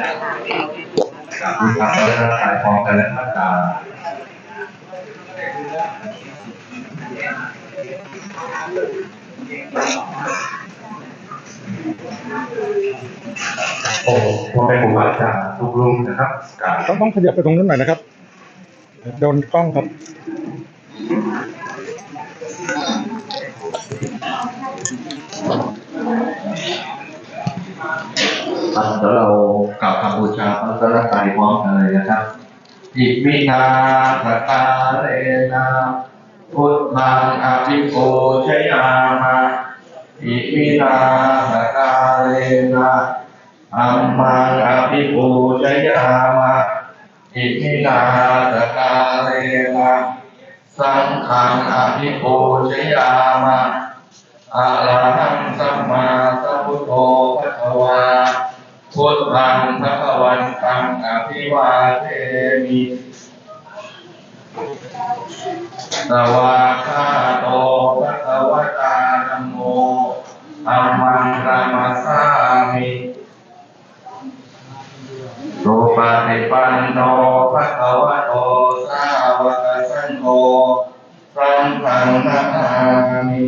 จากที่ทำให้ร่างกายพร้อมกันและร่างกาโอ้พ่อแม่ครูบาอาจารย์ทุกรุ่งนะครับกราบต้องต้องขยับไปตรงนั้นหน่อยนะครับ โดนกล้องครับ ครับเดี๋ยวเรากล่าวคำบูชาพระรัตนตรัยพร้อมกันเลยนะครับอิมินาสกาเลนะพุทธังอภิปูชยามะอิมินาสกาเลนะอัมมังอภิปูชยามะอิมินาสกาเลนะสังฆังอภิปูชยามะอะระหังสัมมาสัมพุทโธภะคะวา พุทธังภะคะวันตังอภิวาเทมิสวากขาโตภะคะวตาธัมโมธัมมังนามสามิโลปะติปันโนภะคะวะโตสาวกสังโฆสังฆังนามิ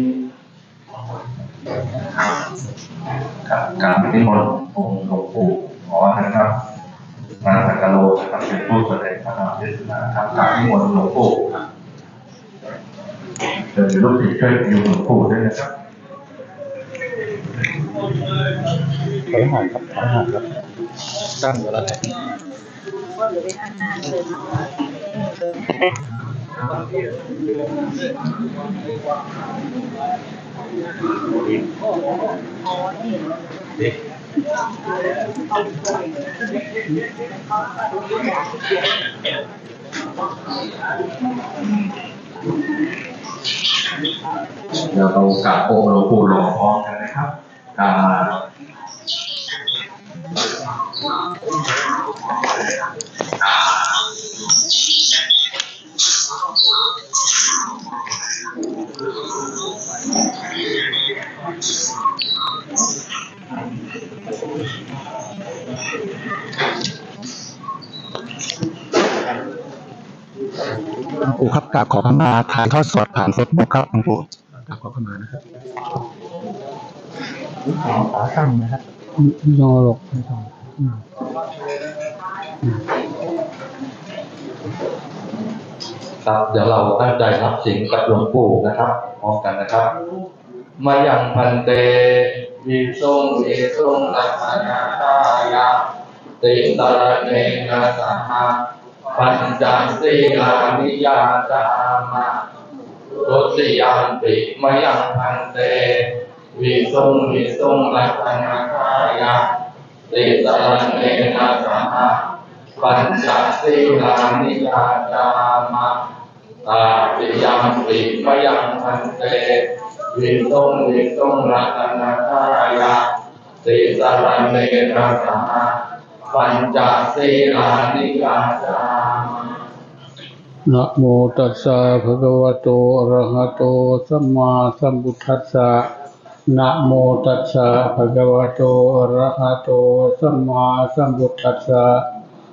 ครับการนิมนต์ องค์หลวงปู่ขอนะครับมาสักการโลนะครับเป็นผู้แสดงพระธรรมเทศนาครับการนิมนต์หลวงปู่ครับเดี๋ยวลูกศิษย์ช่วยอยู่หลวงปู่ด้วยนะครับถอยห่างครับถอยห่างครับตั้งเวลาไหนเดี๋ยว เราต้องกราบองค์หลวงปู่หล่อพร้อมกันนะครับกราบ หลวงปู่ครับกราบขอขมาถ่ายทอดสดผ่านเฟซบุ๊กครับหลวงปู่กราบขอขมานะครับขาตั้งนะครับไม่ต้องเอาหรอกไม่ต้องอืมครับเดี๋ยวเราตั้งใจรับสิ่งกับหลวงปู่นะครับพร้อมกันนะครับ มายังพันเต วิสุงวิสุงลักษณะทายาติตระเนนะสหะปัญจสีลานิยาจามะตุติยามปิมายังพันเต วิสุงวิสุงลักษณะทายาติตระเนนะสหะปัญจสีลานิยาจามะตาปิยังปิมยังพันเต วิตุงวิตุงรัตนาทายาติสารเนนะสหะปัญจศีลานิกาจานะโมตัสสะภะคะวะโตอะระหะโตสัมมาสัมพุทธัสสะนะโมตัสสะภะคะวะโตอะระหะโตสัมมาสัมพุทธัสสะ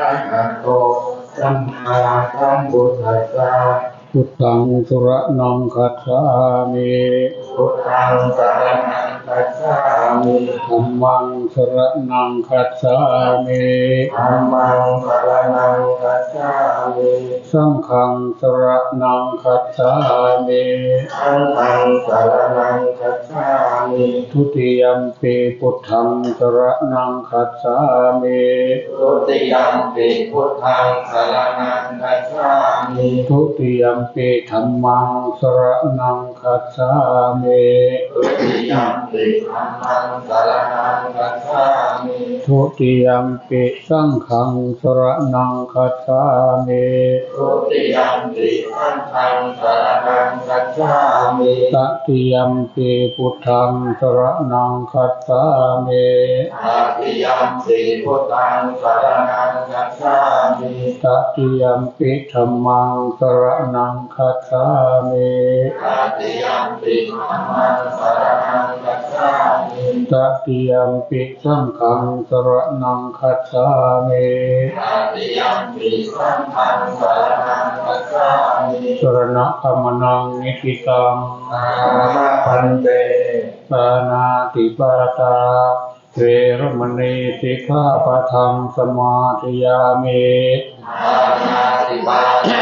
ระหะโตสัมมาสัมพุทธัสสะพุทธังสุรนังคัจฉามิพุทธังสรณังคัจฉามิธัมมังสรนังคัจฉามิธัมมังสรณังคัจฉามิสังฆังสรนังคัจฉามิสังฆังสรณังคัจฉา มิทุติยมปีพุทธังสรนังคัจฉามิทุติยัมปิพุทธังสรณังคัจฉามิทุติยมปีธัมมังสรนัง คัจฉามิทุติยัมปิธัมมังสรณังคัจฉฉามิทุติยัมปิสังฆังสรนังคัจฉามิทุติยัมปิสังฆังสรณังคัจฉามิตติยัมปิพุทธังสรนังคัจฉามิอาติยัมปิพุทธังสรณังคัจฉามิตติยัมปิธัมมังสรนังคัจฉามิอาติยมปิธัมมังสรณังคัจฉามิตติยมปิสังฆังสรนังคัจฉามิอาติยมปิสังฆังสรณังคัจฉามิสรณะธรรมนังนิพิตังอามาพันเตปานาติปาตาเวรมณีสิกขาปะทังสมาธิยามิอานาติบาตา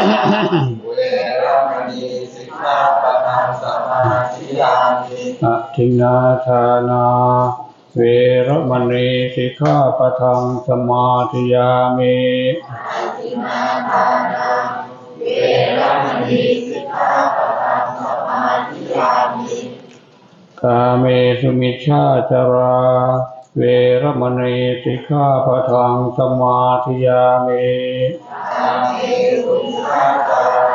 เวรมณีสิกขาปะทัง สมาธิยามิอทินนาทานา เวรมณีสิกขาปะทังสมาธิยามิเวรมณีสิกขาปะทังสมาธิยามิกาเมสุมิชฌาจารา เวรมณีสิกขาปะทังสมาธิยามิอามิสุขาจารา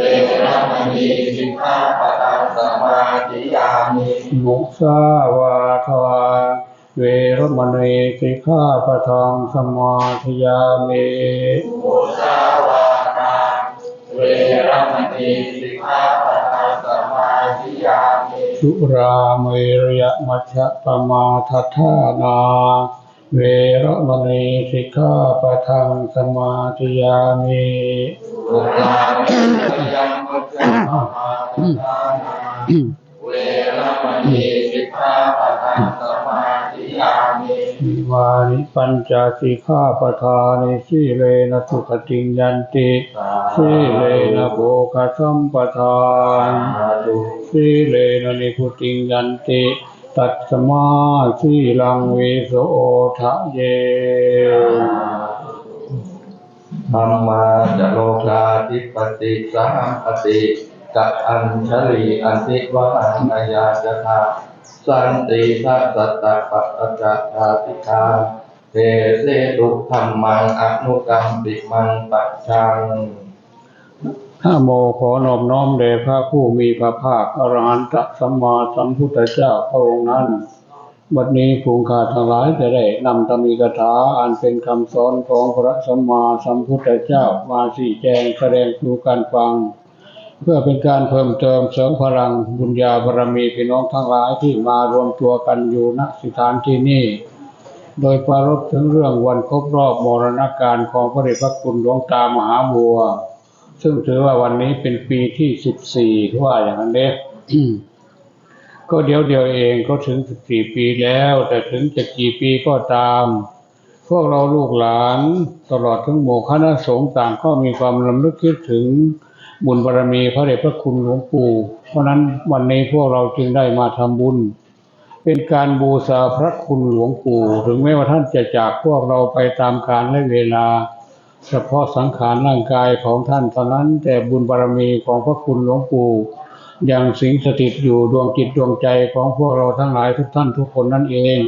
เวรมณีสิกขาปะทังสมาธิยามิมุสาวาทาเวรมณีสิกขาปะทังสมาธิยามิมุสาวาทาเวรมณีสิกขาปะทังสมาธิยามิสุราเมรยมัชฌะปมาทัฏฐานา เวรมณีสิกขาปะทังสมาธิยามิสุราเมรยมัจจปมาทัฏฐานาเวรมณีสิกขาปะทังสมาธิยามิวานิปัญจสิกขาปทานิสีเลนะสุขติงยันติสีเลนะโภคสัมปทานสีเลนะนิพุติงยันติ ตัสมาสีลังวิโสทะเยธรรมาจะโลกาธิปติสามปติกัอัญชลีอันติวะอันายาจตาสันติทัสตะปัตตะตาติกาเทเสตุธรรมังอนุกรรมปิมังปัจชัง ข้าโมขอนอบน้อมแด่พระผู้มีพระภาคอรหันตสัมมาสัมพุทธเจ้าพระองค์นั้น บัดนี้ภูงขาทั้งหลายจะได้นำธรรมีกถาอันเป็นคำสอนของพระสัมมาสัมพุทธเจ้ามาสี่แจงแสดงสู่การฟัง เพื่อเป็นการเพิ่มเติมเสริมพลังบุญญาบารมีพี่น้องทั้งหลายที่มารวมตัวกันอยู่ณสถานที่นี้โดยปรารภถึงเรื่องวันครบรอบมรณการของพระเดชพระคุณหลวงตามหาบัว ซึ่งถือว่าวันนี้เป็นปีที่สิบสี่ว่าอย่างนั้นเด้ก็เดี๋ยวเดียวเองก็ถึงสิบสี่ปีแล้ว แต่ถึงจะกี่ปีก็ตาม พวกเราลูกหลานตลอดทั้งหมู่คณะสงฆ์ต่างก็มีความลำลึกคิดถึงบุญบารมีพระเดชพระคุณหลวงปู่ เพราะนั้นวันนี้พวกเราจึงได้มาทำบุญ เป็นการบูชาพระคุณหลวงปู่ ถึงแม้ว่าท่านจะจากพวกเราไปตามกาลและเวลา เฉพาะสังขารร่างกายของท่านเท่านั้น แต่บุญบารมีของพระคุณหลวงปู่ยังสิงสถิตอยู่ดวงจิตดวงใจของพวกเราทั้งหลายทุกท่านทุกคนนั่นเอง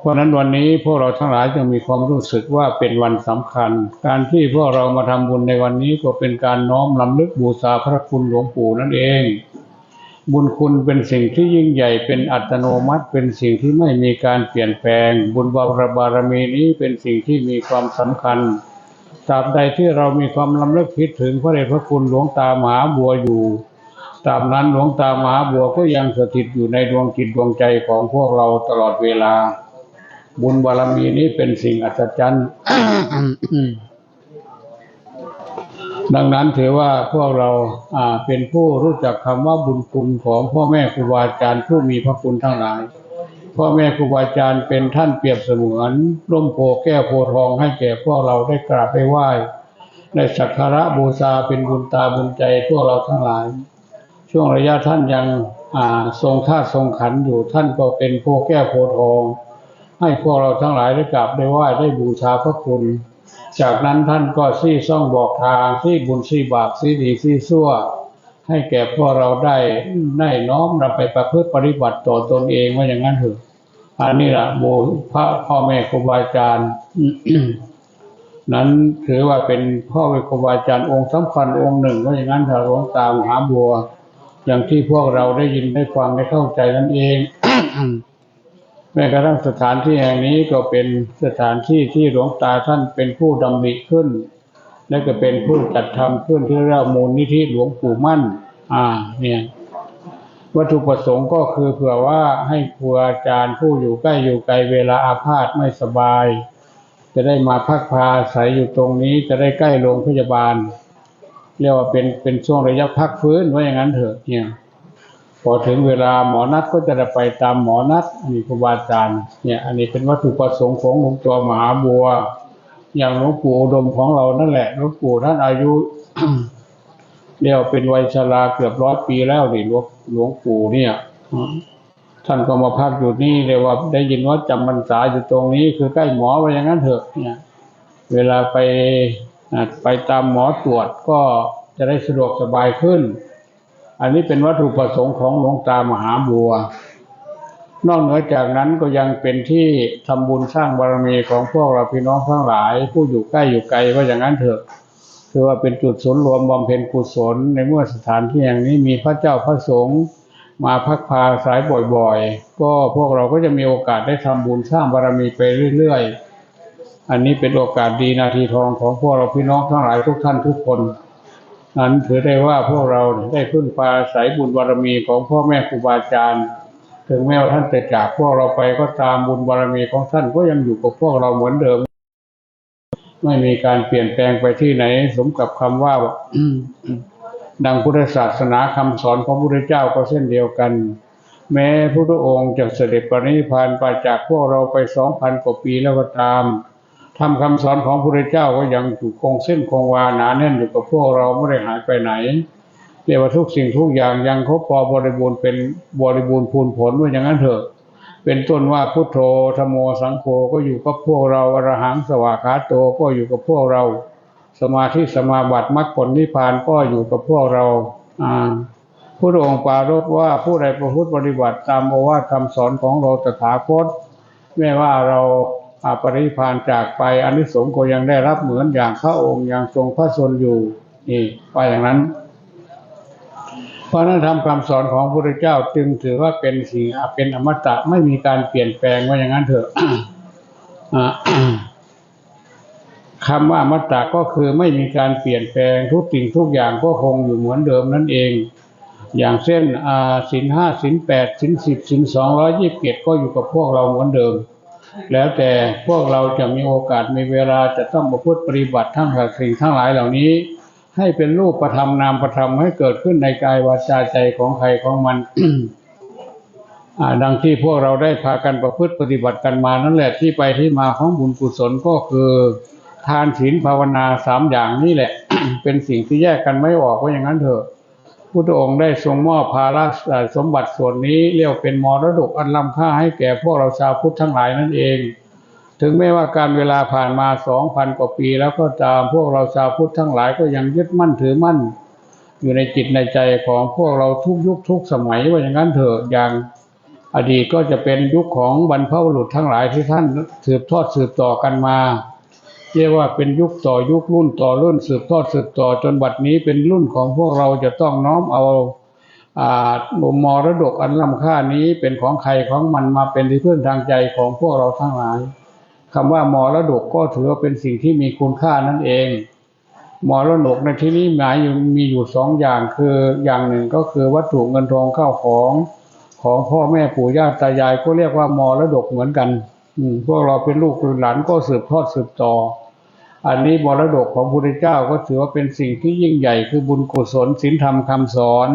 เพราะฉะนั้นวันนี้พวกเราทั้งหลายจึงมีความรู้สึกว่าเป็นวันสำคัญ การที่พวกเรามาทำบุญในวันนี้ก็เป็นการน้อมลำลึกบูชาพระคุณหลวงปู่นั่นเอง บุญคุณเป็นสิ่งที่ยิ่งใหญ่เป็นอัตโนมัติเป็นสิ่งที่ไม่มีการเปลี่ยนแปลง บุญบารบารมีนี้เป็นสิ่งที่มีความสำคัญตราบใดที่เรามีความลำลึกคิดถึงพระเดชพระคุณหลวงตามหาบัวอยู่ตราบนั้นหลวงตามหาบัวก็ยังสถิตอยู่ในดวงจิตดวงใจของพวกเราตลอดเวลา บุญบารมีนี้เป็นสิ่งอัศจรรย์ ดังนั้นถือว่าพวกเราเป็นผู้รู้จักคำว่าบุญคุณของพ่อแม่ครูบาอาจารย์ผู้มีพระคุณทั้งหลาย พ่อแม่ครูบาอาจารย์เป็นท่านเปรียบเสมือนร่มโพแก้วโพทองให้แก่พวกเราได้กราบได้ไหว้ได้สักการะบูชาเป็นบุญตาบุญใจพวกเราทั้งหลาย ช่วงระยะท่านยังทรงท่าทรงขันอยู่ท่านก็เป็นโพแก้วโพทอง ให้พวกเราทั้งหลายได้กราบได้ไหว้ได้บูชาพระคุณ จากนั้นท่านก็ซี่ซ่องบอกทางซี่บุญซี่บาปซี่ดีซี่ซั่ว ให้แก่พวกเราได้ได้น้อมนำไปประพฤติปฏิบัติต่อตนเองว่าอย่างนั้นเถอะอันนี้แหละโบพระพ่อแม่ครูบาอาจารย์นั้นถือว่าเป็นพ่อแม่ครูบาอาจารย์องค์สำคัญองค์หนึ่งว่าอย่างนั้นถ้าหลวงตามหาบัว อย่างที่พวกเราได้ยินได้ฟังได้เข้าใจนั่นเอง แม้กระทั่งสถานที่แห่งนี้ก็เป็นสถานที่ที่หลวงตาท่านเป็นผู้ดำริขึ้น และก็เป็นผู้จัดทำขึ้นที่เรียกมูลนิธิหลวงปู่มั่น อ่า เนี่ย วัตถุประสงค์ก็คือเผื่อว่าให้ครูอาจารย์ผู้อยู่ใกล้อยู่ไกลเวลาอาพาธไม่สบาย จะได้มาพักพาอาศัยอยู่ตรงนี้จะได้ใกล้โรงพยาบาล เรียกว่าเป็นเป็นช่วงระยะพักฟื้นว่าอย่างนั้นเถอะเนี่ย พอถึงเวลาหมอนัดก็จะได้ไปตามหมอนัดอันนี้ครูบาอาจารย์เนี่ย อันนี้เป็นวัตถุประสงค์ของหลวงตัวมหาบัว อย่างหลวงปู่อุดมของเรานั่นแหละหลวงปู่ท่านอายุเรียกว่าเป็นวัยชราเกือบร้อยปีแล้วนี่หลวงหลวงปู่เนี่ยท่านก็มาพักอยู่นี่เรียกว่าได้ยินว่าจำพรรษาอยู่ตรงนี้ คือใกล้หมอว่าอย่างนั้นเถอะ เนี่ย เวลาไปไปตามหมอตรวจก็จะได้สะดวกสบายขึ้น อันนี้เป็นวัตถุประสงค์ของหลวงตามหาบัว นอกเหนือจากนั้นก็ยังเป็นที่ทำบุญสร้างบารมีของพวกเราพี่น้องทั้งหลาย ผู้อยู่ใกล้อยู่ไกลว่าอย่างนั้นเถอะคือว่าเป็นจุดศูนย์รวมบำเพ็ญกุศล ในเมื่อสถานที่แห่างนี้มีพระเจ้าพระสงฆ์มาพักพาสายบ่อยๆ ก็พวกเราก็จะมีโอกาสได้ทำบุญสร้างบารมีไปเรื่อยๆ อันนี้เป็นโอกาสดีนาทีทองของพวกเราพี่น้องทั้งหลายทุกท่านทุกคน นั้นถือได้ว่าพวกเราได้พึ่งพาอายบุญบารมีของพ่อแม่ครูบาอาจารย์ ถึงแม้ว่าท่านจะจากพวกเราไปก็ตามบุญบารมีของท่านก็ยังอยู่กับพวกเราเหมือนเดิม ไม่มีการเปลี่ยนแปลงไปที่ไหน สมกับคำว่าดังพุทธศาสนาคำสอนของพระพุทธเจ้าก็เช่นเดียวกัน แม้พระองค์จะเสด็จปรินิพานไปจากพวกเราไปสองพันกว่าปีแล้วก็ตาม ทำคำสอนของพระพุทธเจ้าก็ยังอยู่คงเส้นคงวาหนาแน่นอยู่กับพวกเราไม่ได้หายไปไหนเรียกว่าทุกสิ่งทุกอย่างยังครบพอบริบูรณ์เป็นบริบูรณ์พูนผลว่าอย่างนั้นเถอะ เป็นต้นว่าพุทโธธโมสังโฆก็อยู่กับพวกเราอรหังสวากขาโตก็อยู่กับพวกเรา สมาธิสมาบัติมรรคผลนิพพานก็อยู่กับพวกเราอ่าพระองค์ปรารภว่าผู้ใดประพฤติปฏิบัติตามโอวาทคำสอนของเราตถาคตแม้ว่าเรา อาปริพานจากไปอนิสงส์ก็ยังได้รับเหมือนอย่างพระองค์ยังทรงพระชนอยู่นี่ว่าอย่างนั้นเพราะนั้นทำคำสอนของพระพุทธเจ้าจึงถือว่าเป็นสิ่งเป็นอมตะไม่มีการเปลี่ยนแปลงว่าอย่างนั้นเถอะคำว่าอมตะก็คือไม่มีการเปลี่ยนแปลงทุกสิ่งทุกอย่างก็คงอยู่เหมือนเดิมนั่นเอง อย่างเช่นอ่าสินห้าสินแปดสินสิบสินสองร้อยยี่สิบเจ็ดก็อยู่กับพวกเราเหมือนเดิม แล้วแต่พวกเราจะมีโอกาสมีเวลาจะต้องประพฤติปฏิบัติทั้งสิ่งทั้งหลายเหล่านี้ ให้เป็นรูปประธรรมนามประธรรมให้เกิดขึ้นในกายวาจาใจของใครของมันดังที่พวกเราได้พากันประพฤติปฏิบัติกันมานั่นแหละที่ไปที่มาของบุญกุศลก็คือทานศีลภาวนาสามอย่างนี่แหละ เป็นสิ่งที่แยกกันไม่ออกว่าอย่างนั้นเถอะ พุทธองค์ได้ทรงมอบภาระสมบัติส่วนนี้เรียกเป็นมรดกอันล้ำค่าให้แก่พวกเราชาวพุทธทั้งหลายนั่นเอง ถึงแม้ว่าการเวลาผ่านมาสองพันกว่าปีแล้วก็ตามพวกเราชาวพุทธทั้งหลายก็ยังยึดมั่นถือมั่น อยู่ในจิตในใจของพวกเราทุกยุคทุกสมัยว่าอย่างนั้นเถอะอย่างอดีตก็จะเป็นยุคของบรรพบุรุษทั้งหลายที่ท่านสืบทอดสืบต่อกันมา เรียกว่าเป็นยุคต่อยุครุ่นต่อรุ่นสืบทอดสืบต่อจนบัดนี้เป็นรุ่นของพวกเราจะต้องน้อมเอาอ่ามรดกอันล้ำค่านี้เป็นของใครของมันมาเป็นที่พึ่งทางใจของพวกเราทั้งหลายคำว่ามรดกก็ถือว่าเป็นสิ่งที่มีคุณค่านั่นเองมรดกในที่นี้หมายอยู่มีอยู่สองอย่างคืออย่างหนึ่งก็คือวัตถุเงินทองเข้าของของพ่อแม่ปู่ย่าตายายก็เรียกว่ามรดกเหมือนกันพวกเราเป็นลูกเป็นหลานก็สืบทอดสืบต่อ อันนี้มรดกของพระพุทธเจ้าก็ถือว่าเป็นสิ่งที่ยิ่งใหญ่คือบุญกุศลศีลธรรมคำสอน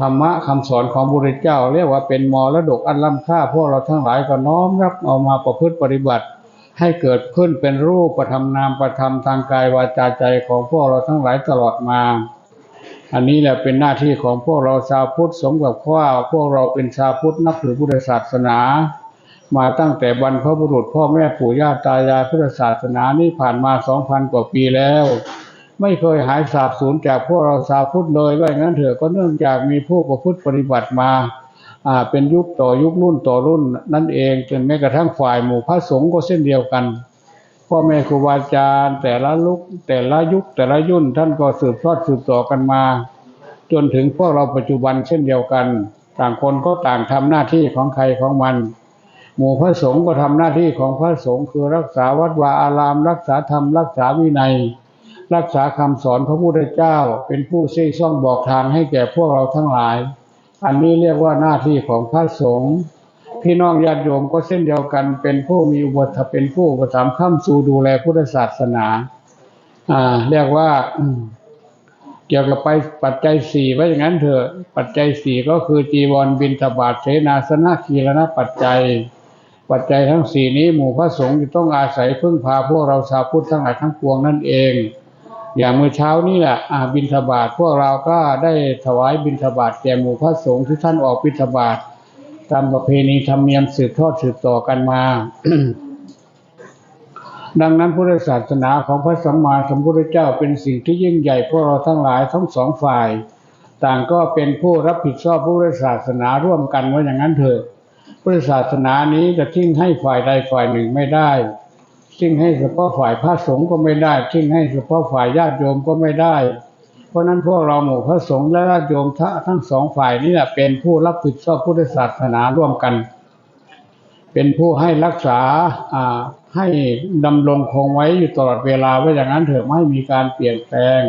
ธรรมะคำสอนของพระพุทธเจ้า เรียกว่าเป็นมรดกอันล้ำค่าพวกเราทั้งหลายก็น้อมรับเอามาประพฤติปฏิบัติ ให้เกิดขึ้นเป็นรูปประธรรมนามประธรรมทางกายวาจาใจของพวกเราทั้งหลายตลอดมา อันนี้แหละเป็นหน้าที่ของพวกเราชาวพุทธสมกับว่าพวกเราเป็นชาวพุทธนับถือพุทธศาสนา มาตั้งแต่บรรพบุรุษพ่อแม่ปู่ย่าตายายพุทธศาสนานี่ผ่านมาสองพันกว่าปีแล้ว ไม่เคยหายสาบสูญจากพวกเราชาวพุทธเลยว่างนั้นเถอะก็เนื่องจากมีผู้ประพฤติปฏิบัติมาอ่าเป็นยุคต่อยุครุ่นต่อรุ่นนั่นเองจนแม้กระทั่งฝ่ายหมู่พระสงฆ์ก็เช่นเดียวกันพ่อแม่ครูบาอาจารย์แต่ละลุกแต่ละยุคแต่ละยุ่นท่านก็สืบทอดสืบต่อกันมา จนถึงพวกเราปัจจุบันเช่นเดียวกัน ต่างคนก็ต่างทำหน้าที่ของใครของมัน หมู่พระสงฆ์ก็ทำหน้าที่ของพระสงฆ์คือรักษาวัดวาอาราม รักษาธรรม รักษาวินัย รักษาคำสอนพระพุทธเจ้า เป็นผู้ชี้ช่องบอกทางให้แก่พวกเราทั้งหลาย อันนี้เรียกว่าหน้าที่ของพระสงฆ์พี่น้องญาติโยมก็เช่นเดียวกัน เป็นผู้มีอุปถัมภ์เป็นผู้อุปถัมภ์ข้ามสู่ดูแลพุทธศาสนา อ่า เรียกว่าเกี่ยวกับไปปัจจัยสี่ว่าอย่างนั้นเถอะ ปัจจัยสี่ก็คือจีวรบินทบาทเสนาสนะคีรณปัจจัย ปัจจัยทั้งสี่นี้ หมู่พระสงฆ์จะต้องอาศัยพึ่งพาพวกเราชาวพุทธทั้งหลายทั้งปวงนั่นเอง อย่างเมื่อเช้านี้แหละอาบินทบาทพวกเราก็ได้ถวายบินทบาทแก่หมู่พระสงฆ์ที่ท่านออกบินทบาทตามประเพณีธรรมเนียมสืบทอดสืบต่อกันมา ดังนั้นพุทธศาสนาของพระสัมมาสัมพุทธเจ้าเป็นสิ่งที่ยิ่งใหญ่พวกเราทั้งหลายทั้งสองฝ่าย ต่างก็เป็นผู้รับผิดชอบพุทธศาสนาร่วมกันว่าอย่างนั้นเถอะ พุทธศาสนานี้จะทิ้งให้ฝ่ายใดฝ่ายหนึ่งไม่ได้ ทิ้งให้เฉพาะฝ่ายพระสงฆ์ก็ไม่ได้ ทิ้งให้เฉพาะฝ่ายญาติโยมก็ไม่ได้ เพราะนั้นพวกเราหมู่พระสงฆ์และญาติโยมทั้งสองฝ่ายนี่แหละเป็นผู้รับผิดชอบพุทธศาสนาร่วมกัน เป็นผู้ให้รักษาให้ดำรงคงไว้อยู่ตลอดเวลาว่าอย่างนั้นเถอะไม่มีการเปลี่ยนแปลง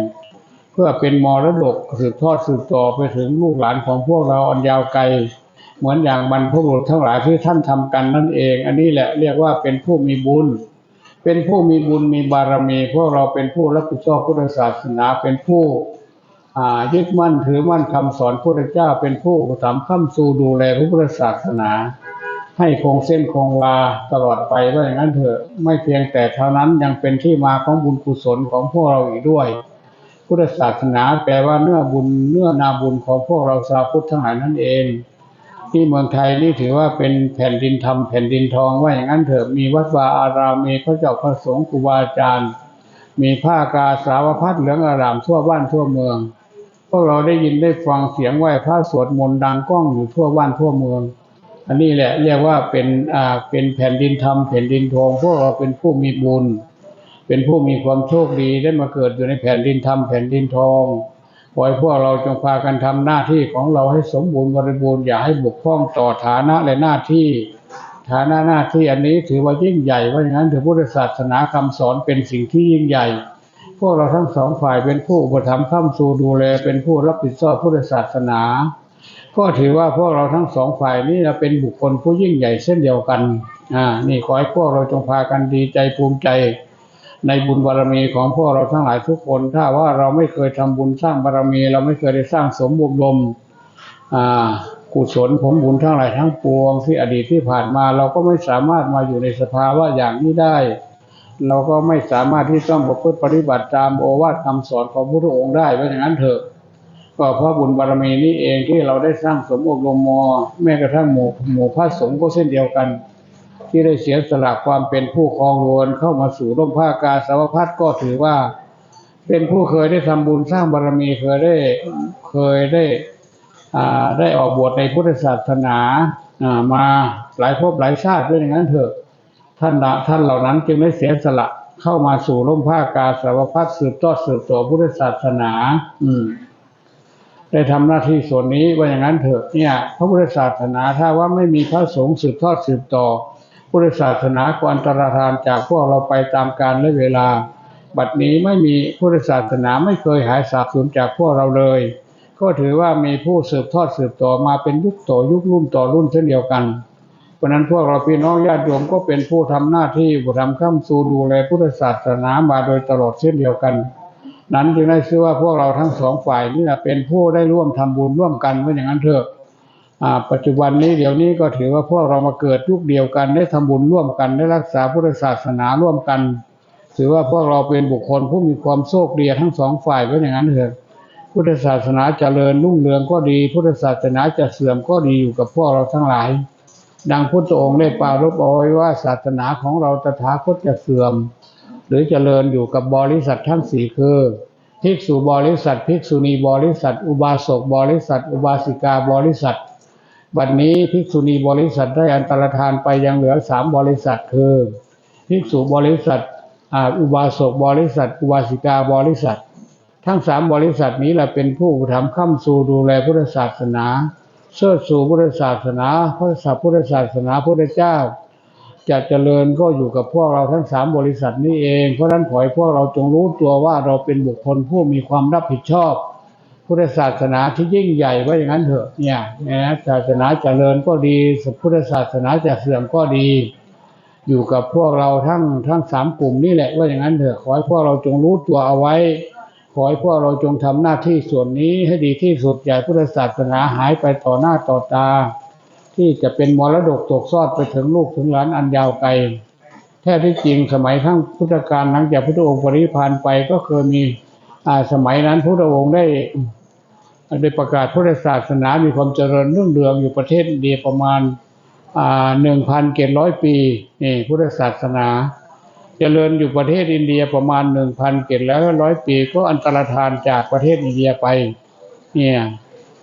เพื่อเป็นมรดกสืบทอดสืบต่อไปถึงลูกหลานของพวกเราอันยาวไกล เหมือนอย่างบรรพบุรุษทั้งหลายที่ท่านทำกันนั่นเอง อันนี้แหละเรียกว่าเป็นผู้มีบุญ เป็นผู้มีบุญมีบารมี พวกเราเป็นผู้รับผิดชอบพุทธศาสนาเป็นผู้ยึดมั่นถือมั่นคำสอนพระพุทธเจ้า เป็นผู้อุปถัมภ์ข้ามสู่ดูแลพระพุทธศาสนา ให้คงเส้นคงวาตลอดไปว่าอย่างนั้นเถอะไม่เพียงแต่เท่านั้นยังเป็นที่มาของบุญกุศลของพวกเราอีกด้วย พุทธศาสนาแปลว่าเนื้อบุญเนื้อนาบุญของพวกเราชาวพุทธทั้งหลายนั่นเอง ที่เมืองไทยนี่ถือว่าเป็นแผ่นดินธรรมแผ่นดินทองว่าอย่างนั้นเถอะมีวัดวาอารามมีพระเจ้าพระสงฆ์ครูบาอาจารย์ มีผ้ากาสาวพัดเหลืองอารามทั่วบ้านทั่วเมืองพวกเราได้ยินได้ฟังเสียงไหว้พระสวดมนต์ดังก้องอยู่ทั่วบ้านทั่วเมือง อันนี้แหละเรียกว่าเป็นอ่าเป็นแผ่นดินธรรมแผ่นดินทองพวกเราเป็นผู้มีบุญ เป็นผู้มีความโชคดีได้มาเกิดอยู่ในแผ่นดินธรรมแผ่นดินทอง ขอให้พวกเราจงพากันทำหน้าที่ของเราให้สมบูรณ์บริบูรณ์อย่าให้บกพร่องต่อฐานะและหน้าที่ ฐานะหน้าที่อันนี้ถือว่ายิ่งใหญ่ว่าอย่างนั้นถือพุทธศาสนาคำสอนเป็นสิ่งที่ยิ่งใหญ่ พวกเราทั้งสองฝ่ายเป็นผู้อุปถัมภ์ข้ามสู่ดูแลเป็นผู้รับผิดชอบพุทธศาสนา ก็ถือว่าพวกเราทั้งสองฝ่ายนี้เราเป็นบุคคลผู้ยิ่งใหญ่เช่นเดียวกันอ่านี่ขอให้พวกเราจงพากันดีใจภูมิใจ ในบุญบารมีของพวกเราทั้งหลายทุกคน ถ้าว่าเราไม่เคยทำบุญสร้างบารมี เราไม่เคยได้สร้างสมบุญลมกุศลผลบุญทั้งหลายทั้งปวงที่อดีตที่ผ่านมา เราก็ไม่สามารถมาอยู่ในสภาวะอย่างนี้ได้ เราก็ไม่สามารถที่ต้องประพฤติปฏิบัติตามโอวาทคำสอนของพระพุทธองค์ได้เพราะอย่างนั้นเถอะก็เพราะบุญบารมีนี้เองที่เราได้สร้างสมอบรมมอแม้กระทั่งหมู่หมู่พระสงฆ์ก็เช่นเดียวกัน ที่ได้เสียสละความเป็นผู้ครองรวนเข้ามาสู่ร่มผ้ากาสาวพัดก็ถือว่า เป็นผู้เคยได้ทำบุญสร้างบารมีเคยได้เคยได้อาได้ออกบวชในพุทธศาสนาอ่ามาหลายภพหลายชาติด้วยอย่างนั้นเถอะท่านท่านเหล่านั้นจึงได้เสียสละเข้ามาสู่ร่มผ้ากาสาวพัดสืบทอดสืบต่อพุทธศาสนา อืมได้ทำหน้าที่ส่วนนี้ว่าอย่างนั้นเถอะเนี่ย พระพุทธศาสนาถ้าว่าไม่มีพระสงฆ์สืบทอดสืบต่อ พุทธศาสนาก็อันตรธานจากพวกเราไปตามกาลและเวลา บัดนี้ไม่มีพุทธศาสนาไม่เคยหายสาบสูญจากพวกเราเลย ก็ถือว่ามีผู้สืบทอดสืบต่อมาเป็นยุคต่อยุครุ่นต่อรุ่นเช่นเดียวกันเพราะนั้นพวกเราพี่น้องญาติโยมก็เป็นผู้ทำหน้าที่ผู้ทำข้ามสู่ดูแลพุทธศาสนามาโดยตลอดเช่นเดียวกัน นั้นจึงได้ชื่อว่าพวกเราทั้งสองฝ่ายนี่เป็นผู้ได้ร่วมทำบุญร่วมกันว่าอย่างนั้นเถอะ ปัจจุบันนี้เดี๋ยวนี้ก็ถือว่าพวกเรามาเกิดยุคเดียวกันได้ทำบุญร่วมกันได้รักษาพุทธศาสนาร่วมกัน ถือว่าพวกเราเป็นบุคคลผู้มีความโชคดีทั้งสองฝ่ายว่าอย่างนั้นเถอะพุทธศาสนาเจริญรุ่งเรืองก็ดี พุทธศาสนาจะเสื่อมก็ดีอยู่กับพวกเราทั้งหลาย ดังพุทธองค์ได้ปรารภเอาไว้ว่าศาสนาของเราตถาคตจะเสื่อม หรือเจริญอยู่กับบริษัททั้งสี่คือภิกษุบริษัทภิกษุณีบริษัท อุบาสกบริษัท อุบาสิกาบริษัท บัดนี้ภิกษุณีบริษัทได้อันตรธานไปยังเหลือสามบริษัทคือภิกษุบริษัทอุบาสกบริษัท อุบาสิกาบริษัท ทั้งสามบริษัทนี้แหละเป็นผู้ทำข้ามสู่ดูแลพุทธศาสนาเชิดสู่พุทธศาสนาพระสัพพุทธศาสนาพุทธเจ้า จะเจริญก็อยู่กับพวกเราทั้งสามบริษัทนี้เอง เพราะฉะนั้นขอให้พวกเราจงรู้ตัวว่าเราเป็นบุคคลผู้มีความรับผิดชอบ พุทธศาสนาที่ยิ่งใหญ่ว่าอย่างนั้นเถอะเนี่ยนะศาสนาเจริญก็ดีพุทธศาสนาจะเสื่อมก็ดี อยู่กับพวกเราทั้งทั้งสามกลุ่มนี่แหละว่าอย่างนั้นเถอะขอให้พวกเราจงรู้ตัวเอาไว้ ขอให้พวกเราจงทำหน้าที่ส่วนนี้ให้ดีที่สุดอย่าให้พุทธศาสนาหายไปต่อหน้าต่อตา ที่จะเป็นมรดกตกทอดไปถึงลูกถึงหลานอันยาวไกลแท้ที่จริงสมัยทั้งพุทธกาลหลังจากพุทธองค์ปริพานไปก็เคยมีสมัยนั้นพุทธองค์ได้ ได้ประกาศพุทธศาสนา มีความเจริญรุ่งเรืองอยู่ประเทศเดียประมาณหนึ่งพันเจ็ดร้อยปีนี่พุทธศาสนา เจริญอยู่ประเทศอินเดียประมาณหนึ่งพันเจ็ดร้อยปี ก็อันตรธานจากประเทศอินเดียไป เนี่ย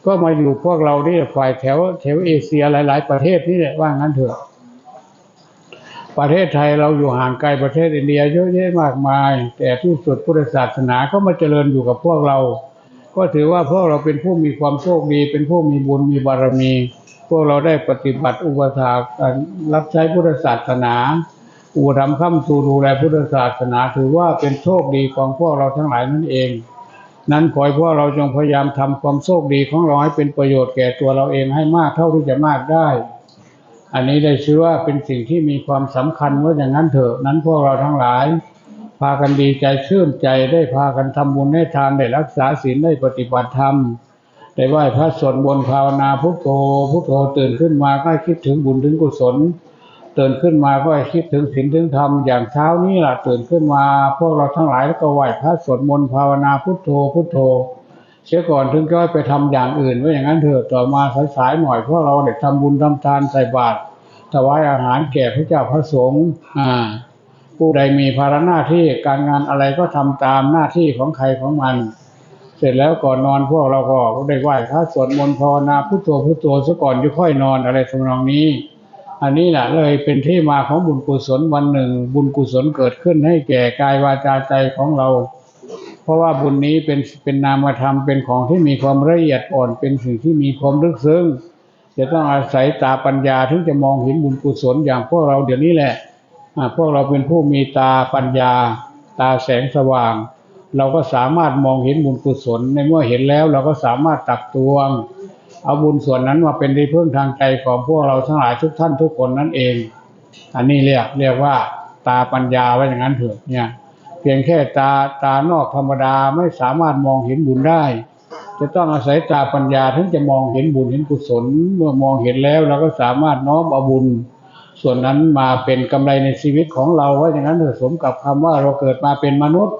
ก็มาอยู่พวกเราที่ฝ่ายแถวแถวเอเชียหลาย ๆ ประเทศนี่แหละว่างั้นเถอะ ประเทศไทยเราอยู่ห่างไกลประเทศอินเดียเยอะแยะมากมาย แต่ที่สุดพุทธศาสนาก็มาเจริญอยู่กับพวกเรา ก็ถือว่าพวกเราเป็นผู้มีความโชคดี เป็นผู้มีบุญมีบารมี พวกเราได้ปฏิบัติอุปถาการรับใช้พุทธศาสนาอุปถัมภ์ค้ำชูดูแลพุทธศาสนา ถือว่าเป็นโชคดีของพวกเราทั้งหลายนั่นเอง นั้นขอให้พวกเราจงพยายามทำความโชคดีของเราให้เป็นประโยชน์แก่ตัวเราเองให้มากเท่าที่จะมากได้ อันนี้ได้ชื่อว่าเป็นสิ่งที่มีความสำคัญว่าอย่างนั้นเถอะนั้นพวกเราทั้งหลาย พากันดีใจชื่นใจได้พากันทำบุญให้ทานได้รักษาศีลได้ปฏิบัติธรรมได้ไหว้พระสวดมนต์ภาวนาพุทโธพุทโธตื่นขึ้นมาก็คิดถึงบุญถึงกุศลตื่นขึ้นมาก็คิดถึงศีลถึงธรรมอย่างเช้านี้ล่ะตื่นขึ้นมาพวกเราทั้งหลายก็ไหว้พระสวดมนต์ภาวนาพุทโธพุทโธเสียก่อนถึงจะไปทำอย่างอื่นไว้อย่างนั้นเถอะต่อมาสายๆหน่อยพวกเราได้ทำบุญทำทานใส่บาตรถวายอาหารแก่พระเจ้าพระสงฆ์อ่า ผู้ใดมีภาระหน้าที่การงานอะไรก็ทำตามหน้าที่ของใครของมัน เสร็จแล้วก่อนนอนพวกเราก็ได้ไหว้พระสวดมนต์ภาวนาพุทโธพุทโธซะก่อนจะค่อยนอนอะไรทำนองนี้ อันนี้แหละเลยเป็นที่มาของบุญกุศลวันหนึ่ง บุญกุศลเกิดขึ้นให้แก่กายวาจาใจของเรา เพราะว่าบุญนี้เป็นเป็นนามธรรมเป็นของที่มีความละเอียดอ่อนเป็นสิ่งที่มีความลึกซึ้งจะต้องอาศัยตาปัญญาถึงจะมองเห็นบุญกุศลอย่างพวกเราเดี๋ยวนี้แหละ พวกเราเป็นผู้มีตาปัญญา ตาแสงสว่าง เราก็สามารถมองเห็นบุญกุศลในเมื่อเห็นแล้วเราก็สามารถตักตวง เอาบุญส่วนนั้นมาเป็นที่พึ่งทางใจของพวกเราทั้งหลายทุกท่านทุกคนนั่นเอง อันนี้เรียกเรียกว่าตาปัญญาว่าอย่างนั้นเถอะเนี่ยเพียงแค่ตาตานอกธรรมดาไม่สามารถมองเห็นบุญได้ จะต้องอาศัยตาปัญญาถึงจะมองเห็นบุญเห็นกุศล เมื่อมองเห็นแล้วเราก็สามารถน้อมเอาบุญ ส่วนนั้นมาเป็นกำไรในชีวิตของเราว่าอย่างนั้นเถอะสมกับคำว่าเราเกิดมาเป็นมนุษย์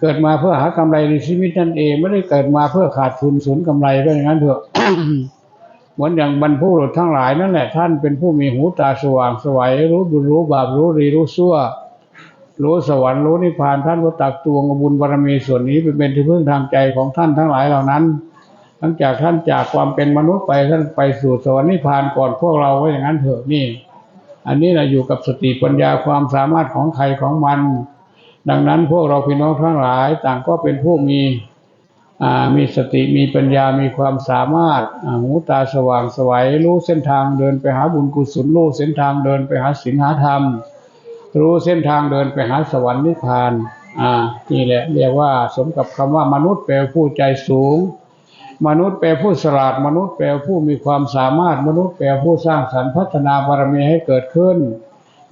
เกิดมาเพื่อหากำไรในชีวิตนั่นเองไม่ได้เกิดมาเพื่อขาดทุนสูญกำไรว่าอย่างนั้นเถอะเหมือนอย่างบรรพุรุษทั้งหลายนั่นแหละท่านเป็นผู้มีหูตาสว่างสวัยรู้บุญรู้บาปรู้ดีรู้ชั่วรู้สวรรค์รู้นิพพานท่านก็ตักตวงบุญบารมีส่วนนี้เป็นที่พึ่งทางใจของท่านทั้งหลายเหล่านั้น หลังจากท่านจากความเป็นมนุษย์ไปท่านไปสู่สวรรค์นิพพานก่อนพวกเราว่าอย่างนั้นเถอะนี่ อันนี้นะอยู่กับสติปัญญาความสามารถของใครของมัน ดังนั้นพวกเราพี่น้องทั้งหลายต่างก็เป็นผู้มีมีสติมีปัญญามีความสามารถหูตาสว่างสวัยรู้เส้นทางเดินไปหาบุญกุศลรู้เส้นทางเดินไปหาศีลหาธรรม รู้เส้นทางเดินไปหาสวรรค์นิพพานอ่านี่แหละเรียกว่าสมกับคำว่ามนุษย์แปลว่าผู้ใจสูง มนุษย์แปลผู้ฉลาดมนุษย์แปลผู้มีความสามารถมนุษย์แปลผู้สร้างสรรค์พัฒนาบารมีให้เกิดขึ้น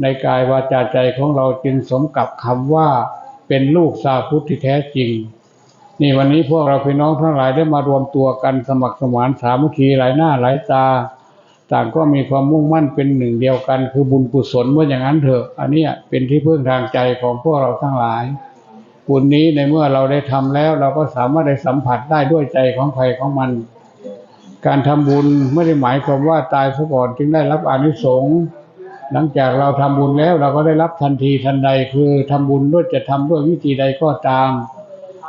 ในกายวาจาใจของเราจึงสมกับคำว่าเป็นลูกสาพุทธที่แท้จริง นี่วันนี้พวกเราพี่น้องทั้งหลายได้มารวมตัวกันสมัครสมานสามัคคีหลายหน้าหลายตา ต่างก็มีความมุ่งมั่นเป็นหนึ่งเดียวกัน คือบุญกุศลว่าอย่างนั้นเถอะ อันนี้เป็นที่พึ่งทางใจของพวกเราทั้งหลาย บุญนี้ในเมื่อเราได้ทำแล้ว เราก็สามารถได้สัมผัสได้ด้วยใจของใครของมัน การทำบุญไม่ได้หมายความว่าตายซะก่อนจึงได้รับอนิสงส์หลังจากเราทำบุญแล้วเราก็ได้รับทันทีทันใดคือทำบุญด้วยจะทำด้วยวิธีใดก็ตาม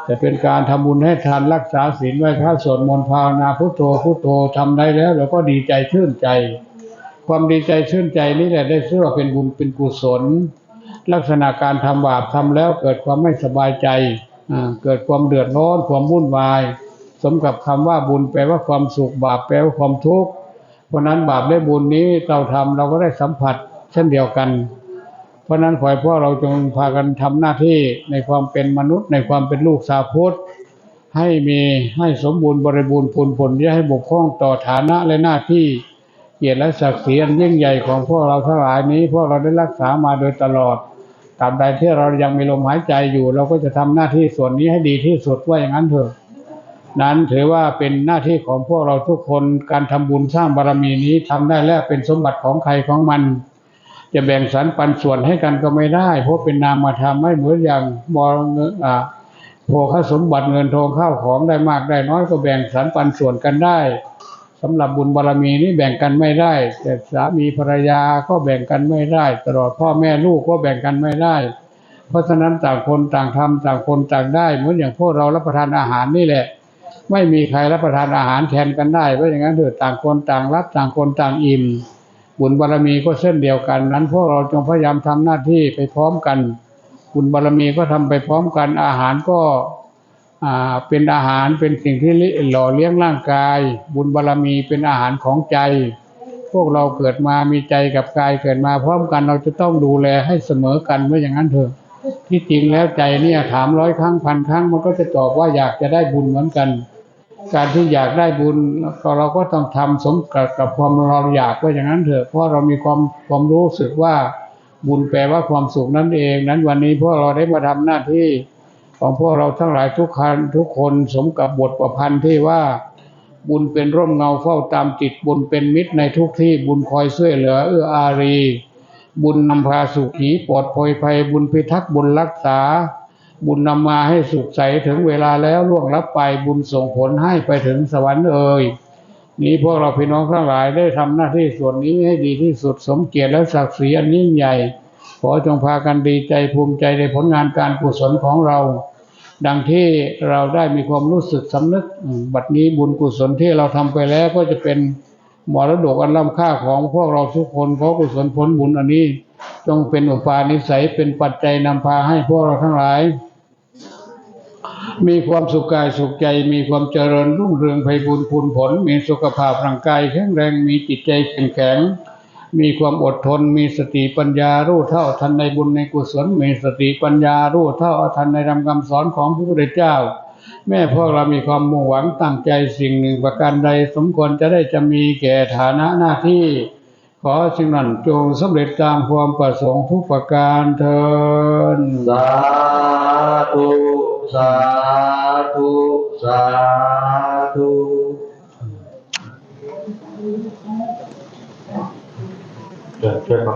จะเป็นการทำบุญให้ทานรักษาศีลไหว้พระสวดมนต์ภาวนาพุทโธพุทโธทำได้แล้ว เราก็ดีใจชื่นใจ ความดีใจชื่นใจนี่แหละได้ชื่อว่าเป็นบุญเป็นกุศล ลักษณะการทำบาปทำแล้วเกิดความไม่สบายใจอ่าเกิดความเดือดร้อน ความวุ่นวาย สมกับคำว่าบุญแปลว่าความสุขบาปแปลว่าความทุกข์ เพราะนั้นบาปและบุญนี้เราทำเราก็ได้สัมผัสเช่นเดียวกัน เพราะนั้นขอให้พวกเราจงพากันทำหน้าที่ในความเป็นมนุษย์ ในความเป็นลูกสาวพุทธให้มีให้สมบูรณ์บริบูรณ์ผลผลอย่ให้บกพร่องต่อฐานะและหน้าที่เกียรติและศักดิ์ศรีอันยิ่งใหญ่ของพวกเราทั้งหลายนี้ พวกเราได้รักษามาโดยตลอด ตราบใดที่เรายังมีลมหายใจอยู่ เราก็จะทำหน้าที่ส่วนนี้ให้ดีที่สุดว่าอย่างนั้นเถอะ นั้นถือว่าเป็นหน้าที่ของพวกเราทุกคนการทำบุญสร้างบารมีนี้ทำได้แล้วเป็นสมบัติของใครของมัน จะแบ่งสรรปันส่วนให้กันก็ไม่ได้ เพราะเป็นนามธรรมไม่เหมือนอย่างมรเงินอ่าโภคสมบัติเงินทองข้าวของได้มากได้น้อยก็แบ่งสรรปันส่วนกันได้ สำหรับบุญบารมีนี้แบ่งกันไม่ได้ แต่สามีภรรยาก็แบ่งกันไม่ได้ ตลอดพ่อแม่ลูกก็แบ่งกันไม่ได้ เพราะฉะนั้นต่างคนต่างทำต่างคนต่างได้เหมือนอย่างพวกเรารับประทานอาหารนี่แหละ ไม่มีใครรับประทานอาหารแทนกันได้เพราะอย่างนั้นเถิดต่างคนต่างรับต่างคนต่างอิ่ม บุญบารมีก็เส้นเดียวกัน นั้นพวกเราจงพยายามทำหน้าที่ไปพร้อมกัน บุญบารมีก็ทำไปพร้อมกันอาหารก็ เป็นอาหารเป็นสิ่งที่หล่อเลี้ยงร่างกาย บุญบารมีเป็นอาหารของใจ พวกเราเกิดมามีใจกับกายเกิดมาพร้อมกันเราจะต้องดูแลให้เสมอกันไม่อย่างนั้นเถอะ ที่จริงแล้วใจเนี่ยถามร้อยครั้งพันครั้งมันก็จะตอบว่าอยากจะได้บุญเหมือนกัน การที่อยากได้บุญเราก็ต้องทำสมกับกับความเราอยากว่าอย่างนั้นเถอะเพราะเรามีความความรู้สึกว่าบุญแปลว่าความสุขนั่นเอง นั้นวันนี้พวกเราได้มาทำหน้าที่ ของพวกเราทั้งหลายทุกคันทุกคนสมกับบทประพันธ์ที่ว่าบุญเป็นร่มเงาเฝ้าตามจิตบุญเป็นมิตรในทุกที่บุญคอยช่วยเหลือเอื้ออารี บุญนำพาสุขีปลอดภัยภัยบุญพิทักษ์บุญรักษา บุญนำมาให้สุขใสถึงเวลาแล้วล่วงลับไปบุญส่งผลให้ไปถึงสวรรค์เอ่ยนี้พวกเราพี่น้องทั้งหลายได้ทำหน้าที่ส่วนนี้ให้ดีที่สุดสมเกียรติและศักดิ์ศรีอันยิ่งใหญ่ ขอจงพากันดีใจภูมิใจในผลงานการกุศลของเรา ดังที่เราได้มีความรู้สึกสำนึก บัดนี้บุญกุศลที่เราทำไปแล้วก็จะเป็นมรดกอันล้ำค่าของพวกเราทุกคนเพราะกุศลผลบุญอันนี้จงเป็นอุปาณิสัยเป็นปัจจัยนำพาให้พวกเราทั้งหลาย มีความสุขกายสุขใจ มีความเจริญรุ่งเรืองไพบูรย์พูนผล มีสุขภาพร่างกายแข็งแรงมีจิตใจเข้มแข็ง มีความอดทน มีสติปัญญารู้เท่าทันในบุญในกุศล มีสติปัญญารู้เท่าทันในธรรมคำสอนของพระพุทธเจ้า แม่พวกเรามีความมุ่งหวังตั้งใจสิ่งหนึ่งประการใดสมควรจะได้จะมีแก่ฐานะหน้าที่ ขอสิ่งนั้นจงสำเร็จตามความประสงค์ทุกประการเทินสาธุสาธุสาธุ เกิดช่วยป